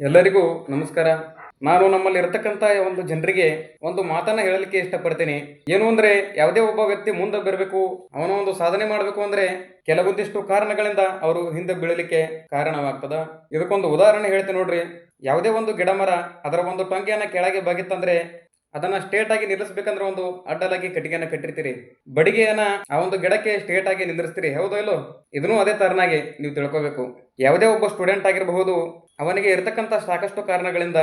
ಎಲ್ಲರಿಗೂ ನಮಸ್ಕಾರ. ನಾನು ನಮ್ಮಲ್ಲಿ ಇರತಕ್ಕಂತ ಒಂದು ಜನರಿಗೆ ಒಂದು ಮಾತನ್ನ ಹೇಳಲಿಕ್ಕೆ ಇಷ್ಟಪಡ್ತೀನಿ. ಏನು ಅಂದ್ರೆ, ಯಾವುದೇ ಒಬ್ಬ ವ್ಯಕ್ತಿ ಮುಂದೆ ಬರಬೇಕು, ಅವನ ಒಂದು ಸಾಧನೆ ಮಾಡಬೇಕು ಅಂದ್ರೆ ಕೆಲವೊಂದಿಷ್ಟು ಕಾರಣಗಳಿಂದ ಅವರು ಹಿಂದೆ ಬೀಳಲಿಕ್ಕೆ ಕಾರಣವಾಗ್ತದ. ಇದಕ್ಕೊಂದು ಉದಾಹರಣೆ ಹೇಳ್ತೀನಿ ನೋಡ್ರಿ. ಯಾವುದೇ ಒಂದು ಗಿಡ ಮರ ಅದರ ಒಂದು ಟೊಂಗೆಯನ್ನ ಕೆಳಗೆ ಬಾಗಿತ್ತಂದ್ರೆ ಅದನ್ನ ಸ್ಟೇಟ್ ಆಗಿ ನಿಲ್ಲಿಸ್ಬೇಕಂದ್ರೆ ಒಂದು ಅಡ್ಡಲಾಗಿ ಕಟ್ಟಿಗೆಯನ್ನ ಕಟ್ಟಿರ್ತೀರಿ. ಬಡಿಗೆಯನ್ನ ಆ ಒಂದು ಗಿಡಕ್ಕೆ ಸ್ಟೇಟ್ ಆಗಿ ನಿಂದ್ರಿಸ್ತೀರಿ. ಹೌದೋ ಇಲ್ಲೋ? ಇದನ್ನೂ ಅದೇ ತರನಾಗಿ ನೀವು ತಿಳ್ಕೋಬೇಕು. ಯಾವುದೇ ಒಬ್ಬ ಸ್ಟೂಡೆಂಟ್ ಆಗಿರಬಹುದು ಅವನಿಗೆ ಇರತಕ್ಕಂಥ ಸಾಕಷ್ಟು ಕಾರಣಗಳಿಂದ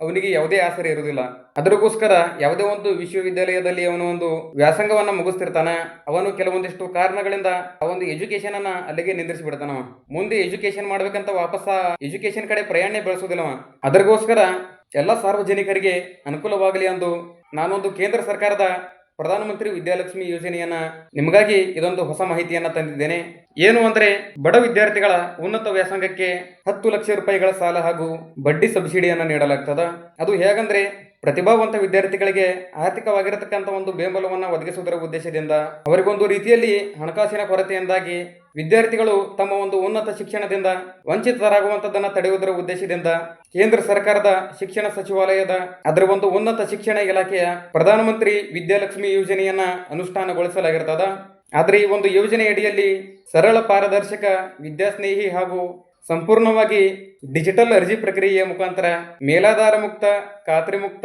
ಅವನಿಗೆ ಯಾವುದೇ ಆಸರೆ ಇರುವುದಿಲ್ಲ. ಅದಕ್ಕೋಸ್ಕರ ಯಾವುದೇ ಒಂದು ವಿಶ್ವವಿದ್ಯಾಲಯದಲ್ಲಿ ಅವನು ಒಂದು ವ್ಯಾಸಂಗವನ್ನು ಮುಗಿಸ್ತಿರ್ತಾನೆ. ಅವನು ಕೆಲವೊಂದಿಷ್ಟು ಕಾರಣಗಳಿಂದ ಆ ಒಂದು ಎಜುಕೇಶನ್ ಅನ್ನ ಅಲ್ಲಿಗೆ ನಿಂದ್ರಿಸಿ ಬಿಡ್ತಾನ ಮುಂದೆ ಎಜುಕೇಶನ್ ಮಾಡ್ಬೇಕಂತ ವಾಪಸ್ ಎಜುಕೇಶನ್ ಕಡೆ ಪ್ರಯಾಣ ಬೆಳೆಸೋದಿಲ್ಲ ಅವ. ಅದಕ್ಕೋಸ್ಕರ ಎಲ್ಲ ಸಾರ್ವಜನಿಕರಿಗೆ ಅನುಕೂಲವಾಗಲಿ ಎಂದು ನಾನೊಂದು ಕೇಂದ್ರ ಸರ್ಕಾರದ ಪ್ರಧಾನಮಂತ್ರಿ ವಿದ್ಯಾಲಕ್ಷ್ಮಿ ಯೋಜನೆಯನ್ನ ನಿಮಗಾಗಿ ಇದೊಂದು ಹೊಸ ಮಾಹಿತಿಯನ್ನ ತಂದಿದ್ದೇನೆ. ಏನು ಅಂದ್ರೆ, ಬಡ ವಿದ್ಯಾರ್ಥಿಗಳ ಉನ್ನತ ವ್ಯಾಸಂಗಕ್ಕೆ ಹತ್ತು ಲಕ್ಷ ರೂಪಾಯಿಗಳ ಸಾಲ ಹಾಗೂ ಬಡ್ಡಿ ಸಬ್ಸಿಡಿಯನ್ನ ನೀಡಲಾಗ್ತದ. ಅದು ಹೇಗಂದ್ರೆ ಪ್ರತಿಭಾವಂತ ವಿದ್ಯಾರ್ಥಿಗಳಿಗೆ ಆರ್ಥಿಕವಾಗಿರತಕ್ಕಂಥ ಒಂದು ಬೆಂಬಲವನ್ನು ಒದಗಿಸುವುದರ ಉದ್ದೇಶದಿಂದ ಅವರಿಗೊಂದು ರೀತಿಯಲ್ಲಿ ಹಣಕಾಸಿನ ಕೊರತೆಯಿಂದಾಗಿ ವಿದ್ಯಾರ್ಥಿಗಳು ತಮ್ಮ ಒಂದು ಉನ್ನತ ಶಿಕ್ಷಣದಿಂದ ವಂಚಿತರಾಗುವಂಥದ್ದನ್ನು ತಡೆಯುವುದರ ಉದ್ದೇಶದಿಂದ ಕೇಂದ್ರ ಸರ್ಕಾರದ ಶಿಕ್ಷಣ ಸಚಿವಾಲಯದ ಅದರ ಒಂದು ಉನ್ನತ ಶಿಕ್ಷಣ ಇಲಾಖೆಯ ಪ್ರಧಾನಮಂತ್ರಿ ವಿದ್ಯಾಲಕ್ಷ್ಮಿ ಯೋಜನೆಯನ್ನ ಅನುಷ್ಠಾನಗೊಳಿಸಲಾಗಿರ್ತದ. ಆದರೆ ಈ ಒಂದು ಯೋಜನೆ ಅಡಿಯಲ್ಲಿ ಸರಳ ಪಾರದರ್ಶಕ ವಿದ್ಯಾಸ್ನೇಹಿ ಹಾಗೂ ಸಂಪೂರ್ಣವಾಗಿ ಡಿಜಿಟಲ್ ಅರ್ಜಿ ಪ್ರಕ್ರಿಯೆಯ ಮುಖಾಂತರ ಮೇಲಾಧಾರ ಮುಕ್ತ, ಖಾತ್ರಿ ಮುಕ್ತ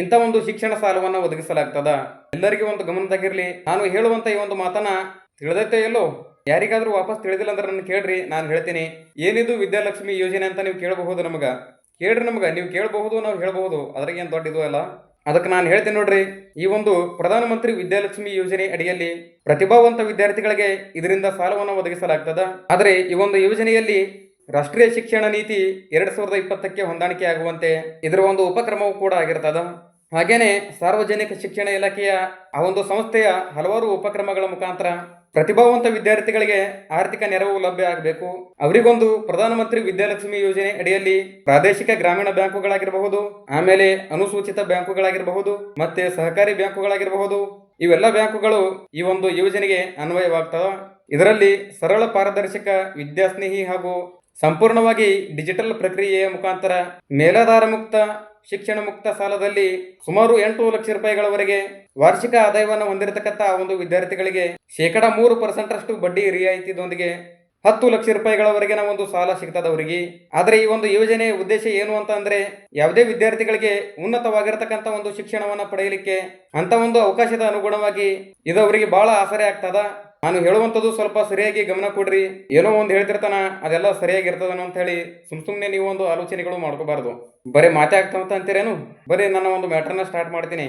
ಇಂಥ ಒಂದು ಶಿಕ್ಷಣ ಸಾಲವನ್ನ ಒದಗಿಸಲಾಗ್ತದ. ಎಲ್ಲರಿಗೂ ಒಂದು ಗಮನದಾಗಿರ್ಲಿ ನಾನು ಹೇಳುವಂತ ಈ ಒಂದು ಮಾತನ್ನ ತಿಳಿದೈತೆ ಎಲ್ಲೋ ಯಾರಿಗಾದ್ರೂ ವಾಪಸ್ ತಿಳಿದಿಲ್ಲ ಅಂದ್ರೆ ನನ್ನ ಕೇಳ್ರಿ, ನಾನು ಹೇಳ್ತೀನಿ. ಏನಿದು ವಿದ್ಯಾಲಕ್ಷ್ಮಿ ಯೋಜನೆ ಅಂತ ನೀವು ಕೇಳಬಹುದು ನಮಗ? ಕೇಳ್ರಿ ನಮಗ, ನೀವು ಕೇಳಬಹುದು ನಾವು ಹೇಳಬಹುದು. ಅದ್ರಾಗ ಏನು ದೊಡ್ಡ ಇದು ಅಲ್ಲ. ಅದಕ್ಕೆ ನಾನು ಹೇಳ್ತೀನಿ ನೋಡ್ರಿ, ಈ ಒಂದು ಪ್ರಧಾನಮಂತ್ರಿ ವಿದ್ಯಾಲಕ್ಷ್ಮಿ ಯೋಜನೆ ಅಡಿಯಲ್ಲಿ ಪ್ರತಿಭಾವಂತ ವಿದ್ಯಾರ್ಥಿಗಳಿಗೆ ಇದರಿಂದ ಸಾಲವನ್ನು ಒದಗಿಸಲಾಗ್ತದ. ಆದರೆ ಈ ಒಂದು ಯೋಜನೆಯಲ್ಲಿ ರಾಷ್ಟ್ರೀಯ ಶಿಕ್ಷಣ ನೀತಿ ಎರಡು ಸಾವಿರದ ಇಪ್ಪತ್ತಕ್ಕೆ ಹೊಂದಾಣಿಕೆ ಆಗುವಂತೆ ಇದರ ಒಂದು ಉಪಕ್ರಮವೂ ಕೂಡ ಆಗಿರ್ತದ ಹಾಗೇನೆ ಸಾರ್ವಜನಿಕ ಶಿಕ್ಷಣ ಇಲಾಖೆಯ ಆ ಒಂದು ಸಂಸ್ಥೆಯ ಹಲವಾರು ಉಪಕ್ರಮಗಳ ಮುಖಾಂತರ ಪ್ರತಿಭಾವಂತ ವಿದ್ಯಾರ್ಥಿಗಳಿಗೆ ಆರ್ಥಿಕ ನೆರವು ಲಭ್ಯ ಆಗಬೇಕು. ಅವರಿಗೊಂದು ಪ್ರಧಾನಮಂತ್ರಿ ವಿದ್ಯಾಲಕ್ಷ್ಮಿ ಯೋಜನೆ ಅಡಿಯಲ್ಲಿ ಪ್ರಾದೇಶಿಕ ಗ್ರಾಮೀಣ ಬ್ಯಾಂಕುಗಳಾಗಿರಬಹುದು, ಆಮೇಲೆ ಅನುಸೂಚಿತ ಬ್ಯಾಂಕುಗಳಾಗಿರಬಹುದು, ಮತ್ತೆ ಸಹಕಾರಿ ಬ್ಯಾಂಕುಗಳಾಗಿರಬಹುದು. ಇವೆಲ್ಲ ಬ್ಯಾಂಕುಗಳು ಈ ಒಂದು ಯೋಜನೆಗೆ ಅನ್ವಯವಾಗ್ತವೆ. ಇದರಲ್ಲಿ ಸರಳ ಪಾರದರ್ಶಕ ವಿದ್ಯಾಸ್ನೇಹಿ ಹಾಗೂ ಸಂಪೂರ್ಣವಾಗಿ ಡಿಜಿಟಲ್ ಪ್ರಕ್ರಿಯೆಯ ಮುಖಾಂತರ ಮೇಲಾಧಾರ ಮುಕ್ತ, ಶಿಕ್ಷಣ ಮುಕ್ತ ಸಾಲದಲ್ಲಿ ಸುಮಾರು ಎಂಟು ಲಕ್ಷ ರೂಪಾಯಿಗಳವರೆಗೆ ವಾರ್ಷಿಕ ಆದಾಯವನ್ನು ಹೊಂದಿರತಕ್ಕಂಥ ಒಂದು ವಿದ್ಯಾರ್ಥಿಗಳಿಗೆ ಶೇಕಡ ಮೂರು ಪರ್ಸೆಂಟ್ ಅಷ್ಟು ಬಡ್ಡಿ ರಿಯಾಯಿತಿದೊಂದಿಗೆ ಹತ್ತು ಲಕ್ಷ ರೂಪಾಯಿಗಳವರೆಗಿನ ಒಂದು ಸಾಲ ಸಿಗ್ತದ ಅವರಿಗೆ ಆದರೆ ಈ ಒಂದು ಯೋಜನೆಯ ಉದ್ದೇಶ ಏನು ಅಂತ ಅಂದ್ರೆ ಯಾವುದೇ ವಿದ್ಯಾರ್ಥಿಗಳಿಗೆ ಉನ್ನತವಾಗಿರತಕ್ಕಂಥ ಒಂದು ಶಿಕ್ಷಣವನ್ನ ಪಡೆಯಲಿಕ್ಕೆ ಅಂತ ಒಂದು ಅವಕಾಶದ ಅನುಗುಣವಾಗಿ ಇದು ಅವರಿಗೆ ಬಹಳ ಆಸರೆ ಆಗ್ತದ. ನಾನು ಹೇಳುವಂಥದ್ದು ಸ್ವಲ್ಪ ಸರಿಯಾಗಿ ಗಮನ ಕೊಡ್ರಿ. ಏನೋ ಒಂದು ಹೇಳ್ತಿರ್ತಾನ, ಅದೆಲ್ಲ ಸರಿಯಾಗಿರ್ತದನೋ ಅಂತ ಹೇಳಿ ಸುಮ್ ಸುಮ್ಮನೆ ನೀವು ಒಂದು ಆಲೋಚನೆಗಳು ಮಾಡ್ಕೋಬಾರ್ದು. ಬರೀ ಮಾತೆ ಆಗ್ತಾವಂತ ಅಂತೀರೇನು? ಬರೀ ನನ್ನ ಒಂದು ಮ್ಯಾಟ್ರನ್ನ ಸ್ಟಾರ್ಟ್ ಮಾಡ್ತೀನಿ.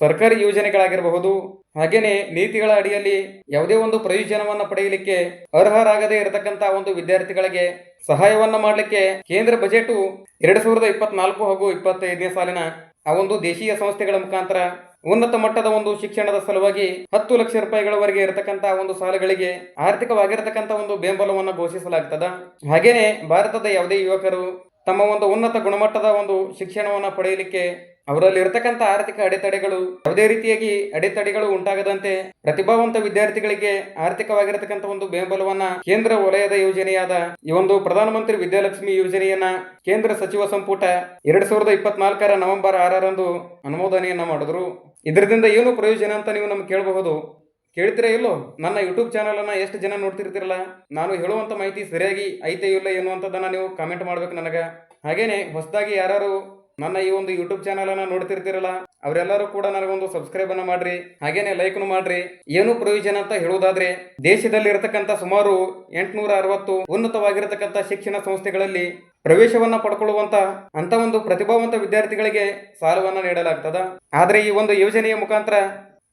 ಸರ್ಕಾರಿ ಯೋಜನೆಗಳಾಗಿರಬಹುದು, ಹಾಗೇನೆ ನೀತಿಗಳ ಅಡಿಯಲ್ಲಿ ಯಾವುದೇ ಒಂದು ಪ್ರಯೋಜನವನ್ನು ಪಡೆಯಲಿಕ್ಕೆ ಅರ್ಹರಾಗದೇ ಇರತಕ್ಕಂತ ಒಂದು ವಿದ್ಯಾರ್ಥಿಗಳಿಗೆ ಸಹಾಯವನ್ನು ಮಾಡಲಿಕ್ಕೆ ಕೇಂದ್ರ ಬಜೆಟು ಎರಡು ಸಾವಿರದ ಇಪ್ಪತ್ನಾಲ್ಕು ಹಾಗೂ ಇಪ್ಪತ್ತೈದನೇ ಸಾಲಿನ ಆ ಒಂದು ದೇಶೀಯ ಸಂಸ್ಥೆಗಳ ಮುಖಾಂತರ ಉನ್ನತ ಮಟ್ಟದ ಒಂದು ಶಿಕ್ಷಣದ ಸಲುವಾಗಿ ಹತ್ತು ಲಕ್ಷ ರೂಪಾಯಿಗಳವರೆಗೆ ಇರತಕ್ಕಂತಹ ಒಂದು ಸಾಲಗಳಿಗೆ ಆರ್ಥಿಕವಾಗಿರತಕ್ಕಂಥ ಒಂದು ಬೆಂಬಲವನ್ನು ಘೋಷಿಸಲಾಗ್ತದ. ಹಾಗೇನೆ ಭಾರತದ ಯಾವುದೇ ಯುವಕರು ತಮ್ಮ ಒಂದು ಉನ್ನತ ಗುಣಮಟ್ಟದ ಒಂದು ಶಿಕ್ಷಣವನ್ನು ಪಡೆಯಲಿಕ್ಕೆ ಅವರಲ್ಲಿ ಇರತಕ್ಕಂತ ಆರ್ಥಿಕ ಅಡೆತಡೆಗಳು ಯಾವುದೇ ರೀತಿಯಾಗಿ ಅಡೆತಡೆಗಳು ಉಂಟಾಗದಂತೆ ಪ್ರತಿಭಾವಂತ ವಿದ್ಯಾರ್ಥಿಗಳಿಗೆ ಆರ್ಥಿಕವಾಗಿರತಕ್ಕಂತ ಒಂದು ಬೆಂಬಲವನ್ನ ಕೇಂದ್ರ ವಲಯದ ಯೋಜನೆಯಾದ ಈ ಒಂದು ಪ್ರಧಾನಮಂತ್ರಿ ವಿದ್ಯಾಲಕ್ಷ್ಮಿ ಯೋಜನೆಯನ್ನ ಕೇಂದ್ರ ಸಚಿವ ಸಂಪುಟ ಎರಡ್ ಸಾವಿರದ ಇಪ್ಪತ್ನಾಲ್ಕರ ನವೆಂಬರ್ ಆರರಂದು ಅನುಮೋದನೆಯನ್ನ ಮಾಡಿದ್ರು. ಇದರಿಂದ ಏನು ಪ್ರಯೋಜನ ಅಂತ ನೀವು ನಮ್ಗೆ ಕೇಳಬಹುದು. ಕೇಳ್ತೀರಾ ಇಲ್ಲೋ? ನನ್ನ ಯೂಟ್ಯೂಬ್ ಚಾನಲ್ ಅನ್ನ ಎಷ್ಟು ಜನ ನೋಡ್ತಿರ್ತಿರಲ್ಲ? ನಾನು ಹೇಳುವಂತ ಮಾಹಿತಿ ಸರಿಯಾಗಿ ಐತೆ ಇಲ್ಲ ಎನ್ನುವಂಥದ್ದನ್ನ ನೀವು ಕಾಮೆಂಟ್ ಮಾಡ್ಬೇಕು ನನಗೆ. ಹಾಗೇನೆ ಹೊಸದಾಗಿ ಯಾರು ನನ್ನ ಈ ಒಂದು ಯೂಟ್ಯೂಬ್ ಚಾನಲ್ ಅನ್ನ ನೋಡ್ತಿರ್ತಿರಲ್ಲ, ಅವರೆಲ್ಲರೂ ಕೂಡ ನನಗೊಂದು ಸಬ್ಸ್ಕ್ರೈಬ್ ಅನ್ನ ಮಾಡ್ರಿ, ಹಾಗೇನೆ ಲೈಕ್ನು ಮಾಡ್ರಿ. ಏನು ಪ್ರಯೋಜನ ಅಂತ ಹೇಳುವುದಾದ್ರೆ ದೇಶದಲ್ಲಿ ಇರತಕ್ಕಂತ ಸುಮಾರು ಎಂಟುನೂರ ಅರವತ್ತು ಉನ್ನತವಾಗಿರತಕ್ಕಂತ ಶಿಕ್ಷಣ ಸಂಸ್ಥೆಗಳಲ್ಲಿ ಪ್ರವೇಶವನ್ನ ಪಡ್ಕೊಳ್ಳುವಂತ ಅಂತ ಒಂದು ಪ್ರತಿಭಾವಂತ ವಿದ್ಯಾರ್ಥಿಗಳಿಗೆ ಸಾಲವನ್ನ ನೀಡಲಾಗ್ತದ. ಆದ್ರೆ ಈ ಒಂದು ಯೋಜನೆಯ ಮುಖಾಂತರ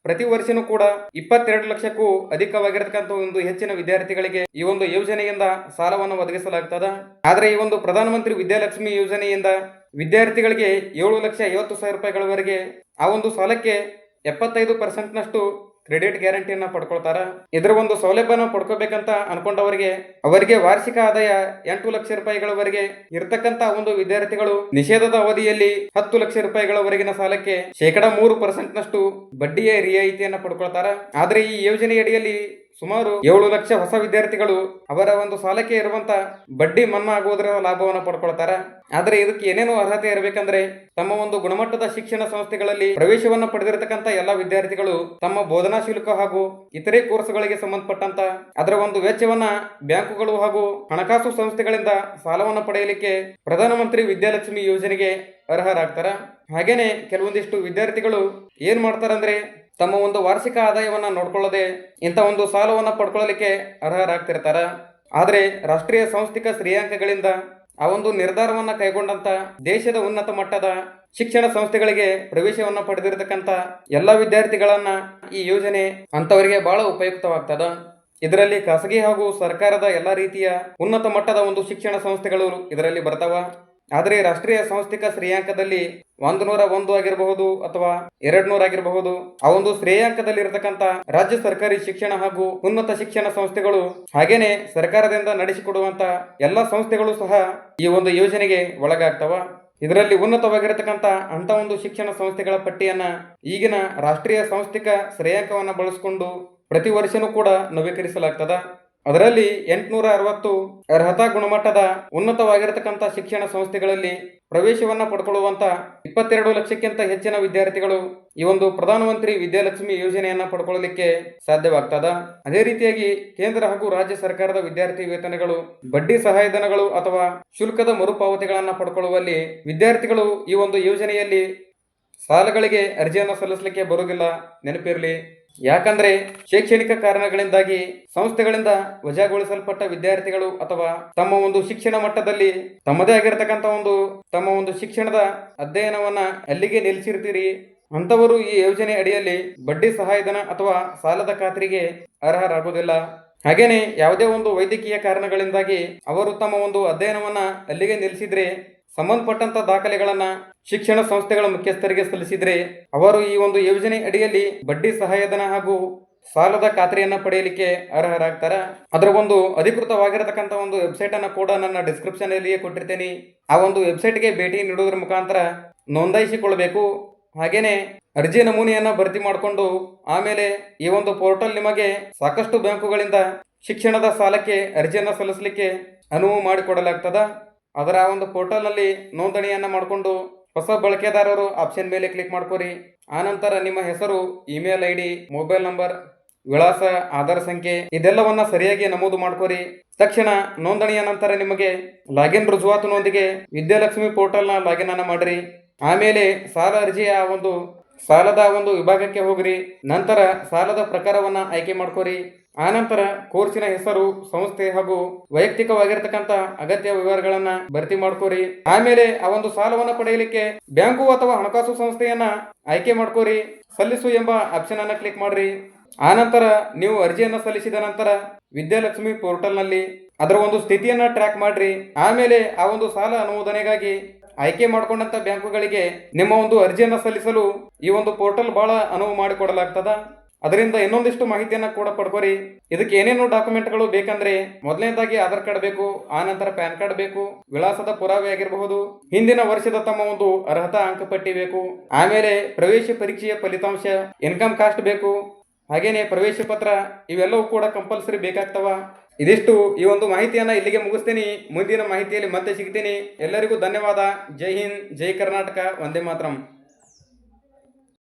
ಪ್ರತಿ ವರ್ಷನೂ ಕೂಡ ಇಪ್ಪತ್ತೆರಡು ಲಕ್ಷಕ್ಕೂ ಅಧಿಕವಾಗಿರತಕ್ಕಂಥ ಒಂದು ಹೆಚ್ಚಿನ ವಿದ್ಯಾರ್ಥಿಗಳಿಗೆ ಈ ಒಂದು ಯೋಜನೆಯಿಂದ ಸಾಲವನ್ನು ಒದಗಿಸಲಾಗ್ತದ. ಆದರೆ ಈ ಒಂದು ಪ್ರಧಾನಮಂತ್ರಿ ವಿದ್ಯಾಲಕ್ಷ್ಮಿ ಯೋಜನೆಯಿಂದ ವಿದ್ಯಾರ್ಥಿಗಳಿಗೆ ಏಳು ಲಕ್ಷ ಐವತ್ತು ಸಾವಿರ ರೂಪಾಯಿಗಳವರೆಗೆ ಆ ಒಂದು ಸಾಲಕ್ಕೆ ಎಪ್ಪತ್ತೈದು ಪರ್ಸೆಂಟ್ನಷ್ಟು ಕ್ರೆಡಿಟ್ ಗ್ಯಾರಂಟಿಯನ್ನು ಪಡ್ಕೊಳ್ತಾರೆ. ಇದರ ಒಂದು ಸೌಲಭ್ಯನ ಪಡ್ಕೋಬೇಕಂತ ಅನ್ಕೊಂಡವರಿಗೆ ಅವರಿಗೆ ವಾರ್ಷಿಕ ಆದಾಯ ಎಂಟು ಲಕ್ಷ ರೂಪಾಯಿಗಳವರೆಗೆ ಇರತಕ್ಕಂತ ಒಂದು ವಿದ್ಯಾರ್ಥಿಗಳು ನಿಷೇಧದ ಅವಧಿಯಲ್ಲಿ ಹತ್ತು ಲಕ್ಷ ರೂಪಾಯಿಗಳವರೆಗಿನ ಸಾಲಕ್ಕೆ ಶೇಕಡ ಮೂರು ಪರ್ಸೆಂಟ್ನಷ್ಟು ಬಡ್ಡಿಯ ರಿಯಾಯಿತಿಯನ್ನು ಪಡ್ಕೊಳ್ತಾರೆ. ಆದರೆ ಈ ಯೋಜನೆ ಅಡಿಯಲ್ಲಿ ಸುಮಾರು ಏಳು ಲಕ್ಷ ಹೊಸ ವಿದ್ಯಾರ್ಥಿಗಳು ಅವರ ಒಂದು ಸಾಲಕ್ಕೆ ಇರುವಂತ ಬಡ್ಡಿ ಮನ್ನಾ ಆಗುವುದರ ಲಾಭವನ್ನು ಪಡ್ಕೊಳ್ತಾರೆ. ಆದರೆ ಇದಕ್ಕೆ ಏನೇನು ಅರ್ಹತೆ ಇರಬೇಕಂದ್ರೆ ತಮ್ಮ ಒಂದು ಗುಣಮಟ್ಟದ ಶಿಕ್ಷಣ ಸಂಸ್ಥೆಗಳಲ್ಲಿ ಪ್ರವೇಶವನ್ನು ಪಡೆದಿರತಕ್ಕಂತ ಎಲ್ಲಾ ವಿದ್ಯಾರ್ಥಿಗಳು ತಮ್ಮ ಬೋಧನಾ ಶುಲ್ಕ ಹಾಗೂ ಇತರೆ ಕೋರ್ಸ್ಗಳಿಗೆ ಸಂಬಂಧಪಟ್ಟಂತ ಅದರ ಒಂದು ವೆಚ್ಚವನ್ನ ಬ್ಯಾಂಕುಗಳು ಹಾಗೂ ಹಣಕಾಸು ಸಂಸ್ಥೆಗಳಿಂದ ಸಾಲವನ್ನು ಪಡೆಯಲಿಕ್ಕೆ ಪ್ರಧಾನಮಂತ್ರಿ ವಿದ್ಯಾಲಕ್ಷ್ಮಿ ಯೋಜನೆಗೆ ಅರ್ಹರಾಗ್ತಾರ. ಹಾಗೇನೆ ಕೆಲವೊಂದಿಷ್ಟು ವಿದ್ಯಾರ್ಥಿಗಳು ಏನ್ ಮಾಡ್ತಾರಂದ್ರೆ ತಮ್ಮ ಒಂದು ವಾರ್ಷಿಕ ಆದಾಯವನ್ನ ನೋಡ್ಕೊಳ್ಳದೆ ಇಂಥ ಒಂದು ಸಾಲವನ್ನ ಪಡ್ಕೊಳ್ಳಲಿಕ್ಕೆ ಅರ್ಹರಾಗ್ತಿರ್ತಾರ. ಆದ್ರೆ ರಾಷ್ಟ್ರೀಯ ಸಾಂಸ್ಥಿಕ ಶ್ರೇಯಾಂಕಗಳಿಂದ ಆ ಒಂದು ನಿರ್ಧಾರವನ್ನ ಕೈಗೊಂಡಂತ ದೇಶದ ಉನ್ನತ ಮಟ್ಟದ ಶಿಕ್ಷಣ ಸಂಸ್ಥೆಗಳಿಗೆ ಪ್ರವೇಶವನ್ನ ಪಡೆದಿರತಕ್ಕಂತ ಎಲ್ಲ ವಿದ್ಯಾರ್ಥಿಗಳನ್ನ ಈ ಯೋಜನೆ ಅಂತವರಿಗೆ ಬಹಳ ಉಪಯುಕ್ತವಾಗ್ತದ. ಇದರಲ್ಲಿ ಖಾಸಗಿ ಹಾಗೂ ಸರ್ಕಾರದ ಎಲ್ಲ ರೀತಿಯ ಉನ್ನತ ಮಟ್ಟದ ಒಂದು ಶಿಕ್ಷಣ ಸಂಸ್ಥೆಗಳು ಇದರಲ್ಲಿ ಬರ್ತಾವ. ಆದರೆ ರಾಷ್ಟ್ರೀಯ ಸಾಂಸ್ಥಿಕ ಶ್ರೇಯಾಂಕದಲ್ಲಿ ಒಂದು ನೂರ ಒಂದು ಆಗಿರಬಹುದು ಅಥವಾ ಎರಡ್ ನೂರ ಆಗಿರಬಹುದು. ಆ ಒಂದು ಶ್ರೇಯಾಂಕದಲ್ಲಿ ಇರತಕ್ಕಂತ ರಾಜ್ಯ ಸರ್ಕಾರಿ ಶಿಕ್ಷಣ ಹಾಗೂ ಉನ್ನತ ಶಿಕ್ಷಣ ಸಂಸ್ಥೆಗಳು ಹಾಗೇನೆ ಸರ್ಕಾರದಿಂದ ನಡೆಸಿಕೊಡುವಂತ ಎಲ್ಲ ಸಂಸ್ಥೆಗಳು ಸಹ ಈ ಒಂದು ಯೋಜನೆಗೆ ಒಳಗಾಗ್ತವ. ಇದರಲ್ಲಿ ಉನ್ನತವಾಗಿರತಕ್ಕಂತ ಅಂತ ಒಂದು ಶಿಕ್ಷಣ ಸಂಸ್ಥೆಗಳ ಪಟ್ಟಿಯನ್ನ ಈಗಿನ ರಾಷ್ಟ್ರೀಯ ಸಾಂಸ್ಥಿಕ ಶ್ರೇಯಾಂಕವನ್ನು ಬಳಸಿಕೊಂಡು ಪ್ರತಿ ವರ್ಷನೂ ಕೂಡ ನವೀಕರಿಸಲಾಗ್ತದ. ಅದರಲ್ಲಿ ಎಂಟುನೂರ ಅರವತ್ತು ಅರ್ಹತಾ ಗುಣಮಟ್ಟದ ಉನ್ನತವಾಗಿರತಕ್ಕಂಥ ಶಿಕ್ಷಣ ಸಂಸ್ಥೆಗಳಲ್ಲಿ ಪ್ರವೇಶವನ್ನು ಪಡ್ಕೊಳ್ಳುವಂತ ಇಪ್ಪತ್ತೆರಡು ಲಕ್ಷಕ್ಕಿಂತ ಹೆಚ್ಚಿನ ವಿದ್ಯಾರ್ಥಿಗಳು ಈ ಒಂದು ಪ್ರಧಾನಮಂತ್ರಿ ವಿದ್ಯಾಲಕ್ಷ್ಮಿ ಯೋಜನೆಯನ್ನ ಪಡ್ಕೊಳ್ಳಲಿಕ್ಕೆ ಸಾಧ್ಯವಾಗ್ತದ. ಅದೇ ರೀತಿಯಾಗಿ ಕೇಂದ್ರ ಹಾಗೂ ರಾಜ್ಯ ಸರ್ಕಾರದ ವಿದ್ಯಾರ್ಥಿ ವೇತನಗಳು, ಬಡ್ಡಿ ಸಹಾಯಧನಗಳು ಅಥವಾ ಶುಲ್ಕದ ಮರುಪಾವತಿಗಳನ್ನು ಪಡ್ಕೊಳ್ಳುವಲ್ಲಿ ವಿದ್ಯಾರ್ಥಿಗಳು ಈ ಒಂದು ಯೋಜನೆಯಲ್ಲಿ ಸಾಲಗಳಿಗೆ ಅರ್ಜಿಯನ್ನು ಸಲ್ಲಿಸಲಿಕ್ಕೆ ಬರುವುದಿಲ್ಲ. ನೆನಪಿರಲಿ ಯಾಕಂದ್ರೆ ಶೈಕ್ಷಣಿಕ ಕಾರಣಗಳಿಂದಾಗಿ ಸಂಸ್ಥೆಗಳಿಂದ ವಜಾಗೊಳಿಸಲ್ಪಟ್ಟ ವಿದ್ಯಾರ್ಥಿಗಳು ಅಥವಾ ತಮ್ಮ ಒಂದು ಶಿಕ್ಷಣ ಮಟ್ಟದಲ್ಲಿ ತಮ್ಮದೇ ಆಗಿರತಕ್ಕಂತ ಒಂದು ತಮ್ಮ ಒಂದು ಶಿಕ್ಷಣದ ಅಧ್ಯಯನವನ್ನ ಅಲ್ಲಿಗೆ ನಿಲ್ಲಿಸಿರ್ತೀರಿ ಅಂತವರು ಈ ಯೋಜನೆ ಅಡಿಯಲ್ಲಿ ಬಡ್ಡಿ ಸಹಾಯಧನ ಅಥವಾ ಸಾಲದ ಖಾತ್ರಿಗೆ ಅರ್ಹರಾಗುವುದಿಲ್ಲ. ಹಾಗೇನೆ ಯಾವುದೇ ಒಂದು ವೈದ್ಯಕೀಯ ಕಾರಣಗಳಿಂದಾಗಿ ಅವರು ತಮ್ಮ ಒಂದು ಅಧ್ಯಯನವನ್ನ ಅಲ್ಲಿಗೆ ನಿಲ್ಲಿಸಿದ್ರೆ ಸಂಬಂಧಪಟ್ಟಂತ ದಾಖಲೆಗಳನ್ನ ಶಿಕ್ಷಣ ಸಂಸ್ಥೆಗಳ ಮುಖ್ಯಸ್ಥರಿಗೆ ಸಲ್ಲಿಸಿದರೆ ಅವರು ಈ ಒಂದು ಯೋಜನೆ ಅಡಿಯಲ್ಲಿ ಬಡ್ಡಿ ಸಹಾಯಧನ ಹಾಗೂ ಸಾಲದ ಖಾತ್ರಿಯನ್ನು ಪಡೆಯಲಿಕ್ಕೆ ಅರ್ಹರಾಗ್ತಾರೆ. ಅದರ ಒಂದು ಅಧಿಕೃತವಾಗಿರತಕ್ಕಂಥ ಒಂದು ವೆಬ್ಸೈಟ್ ಅನ್ನು ಕೂಡ ನನ್ನ ಡಿಸ್ಕ್ರಿಪ್ಷನ್ ಅಲ್ಲಿಯೇ ಕೊಟ್ಟಿರ್ತೇನೆ. ಆ ಒಂದು ವೆಬ್ಸೈಟ್ಗೆ ಭೇಟಿ ನೀಡುವುದರ ಮುಖಾಂತರ ನೋಂದಾಯಿಸಿಕೊಳ್ಳಬೇಕು. ಹಾಗೇನೆ ಅರ್ಜಿ ನಮೂನೆಯನ್ನು ಭರ್ತಿ ಮಾಡಿಕೊಂಡು ಆಮೇಲೆ ಈ ಒಂದು ಪೋರ್ಟಲ್ ನಿಮಗೆ ಸಾಕಷ್ಟು ಬ್ಯಾಂಕುಗಳಿಂದ ಶಿಕ್ಷಣದ ಸಾಲಕ್ಕೆ ಅರ್ಜಿಯನ್ನು ಸಲ್ಲಿಸಲಿಕ್ಕೆ ಅನುವು ಮಾಡಿಕೊಡಲಾಗ್ತದ. ಅದರ ಆ ಒಂದು ಪೋರ್ಟಲ್ನಲ್ಲಿ ನೋಂದಣಿಯನ್ನು ಮಾಡಿಕೊಂಡು ಹೊಸ ಬಳಕೆದಾರರು ಆಪ್ಷನ್ ಮೇಲೆ ಕ್ಲಿಕ್ ಮಾಡ್ಕೋರಿ. ಆನಂತರ ನಿಮ್ಮ ಹೆಸರು email I D mobile number ವಿಳಾಸ, ಆಧಾರ್ ಸಂಖ್ಯೆ, ಇದೆಲ್ಲವನ್ನ ಸರಿಯಾಗಿ ನಮೂದು ಮಾಡ್ಕೋರಿ. ತಕ್ಷಣ ನೋಂದಣಿಯ ನಂತರ ನಿಮಗೆ ಲಾಗಿನ್ ರುಜುವಾತಿನೊಂದಿಗೆ ವಿದ್ಯಾಲಕ್ಷ್ಮಿ ಪೋರ್ಟಲ್ನ ಲಾಗಿನ್ ಅನ್ನು ಮಾಡ್ರಿ. ಆಮೇಲೆ ಸಾಲ ಅರ್ಜಿಯ ಒಂದು, ಸಾಲದ ಒಂದು ವಿಭಾಗಕ್ಕೆ ಹೋಗ್ರಿ. ನಂತರ ಸಾಲದ ಪ್ರಕಾರವನ್ನ ಆಯ್ಕೆ ಮಾಡ್ಕೋರಿ. ಆನಂತರ ಕೋರ್ಸಿನ ಹೆಸರು, ಸಂಸ್ಥೆ ಹಾಗೂ ವೈಯಕ್ತಿಕವಾಗಿರ್ತಕ್ಕಂಥ ಅಗತ್ಯ ವಿವರಗಳನ್ನ ಭರ್ತಿ ಮಾಡ್ಕೋರಿ. ಆಮೇಲೆ ಆ ಒಂದು ಸಾಲವನ್ನು ಪಡೆಯಲಿಕ್ಕೆ ಬ್ಯಾಂಕು ಅಥವಾ ಹಣಕಾಸು ಸಂಸ್ಥೆಯನ್ನ ಆಯ್ಕೆ ಮಾಡ್ಕೋರಿ. ಸಲ್ಲಿಸು ಎಂಬ ಆಪ್ಷನ್ ಅನ್ನ ಕ್ಲಿಕ್ ಮಾಡ್ರಿ. ಆನಂತರ ನೀವು ಅರ್ಜಿಯನ್ನ ಸಲ್ಲಿಸಿದ ನಂತರ ವಿದ್ಯಾಲಕ್ಷ್ಮಿ ಪೋರ್ಟಲ್ನಲ್ಲಿ ಅದರ ಒಂದು ಸ್ಥಿತಿಯನ್ನ ಟ್ರ್ಯಾಕ್ ಮಾಡ್ರಿ. ಆಮೇಲೆ ಆ ಒಂದು ಸಾಲ ಅನುಮೋದನೆಗಾಗಿ ಆಯ್ಕೆ ಮಾಡಿಕೊಂಡಂತ ಬ್ಯಾಂಕುಗಳಿಗೆ ನಿಮ್ಮ ಒಂದು ಅರ್ಜಿಯನ್ನ ಸಲ್ಲಿಸಲು ಈ ಒಂದು ಪೋರ್ಟಲ್ ಬಹಳ ಅನುವು ಮಾಡಿಕೊಡಲಾಗ್ತದ. ಅದರಿಂದ ಇನ್ನೊಂದಿಷ್ಟು ಮಾಹಿತಿಯನ್ನ ಕೂಡ ಪಡ್ಕೋರಿ. ಇದಕ್ಕೆ ಏನೇನು ಡಾಕ್ಯುಮೆಂಟ್ಗಳು ಬೇಕಂದ್ರೆ ಮೊದಲನೇದಾಗಿ ಆಧಾರ್ ಕಾರ್ಡ್ ಬೇಕು, ಆ ನಂತರ ಪ್ಯಾನ್ ಕಾರ್ಡ್ ಬೇಕು, ವಿಳಾಸದ ಪುರಾವೆ ಆಗಿರಬಹುದು, ಹಿಂದಿನ ವರ್ಷದ ತಮ್ಮ ಒಂದು ಅರ್ಹತಾ ಅಂಕಪಟ್ಟಿ ಬೇಕು, ಆಮೇಲೆ ಪ್ರವೇಶ ಪರೀಕ್ಷೆಯ ಫಲಿತಾಂಶ, ಇನ್ಕಮ್ ಕಾಸ್ಟ್ ಬೇಕು, ಹಾಗೇನೆ ಪ್ರವೇಶ ಪತ್ರ ಇವೆಲ್ಲವೂ ಕೂಡ ಕಂಪಲ್ಸರಿ ಬೇಕಾಗ್ತವ. ಇದಿಷ್ಟು ಈ ಒಂದು ಮಾಹಿತಿಯನ್ನ ಇಲ್ಲಿಗೆ ಮುಗಿಸ್ತೀನಿ. ಮುಂದಿನ ಮಾಹಿತಿಯಲ್ಲಿ ಮತ್ತೆ ಸಿಗ್ತೀನಿ. ಎಲ್ಲರಿಗೂ ಧನ್ಯವಾದ. ಜೈ ಹಿಂದ್, ಜೈ ಕರ್ನಾಟಕ, ವಂದೇ ಮಾತರಂ.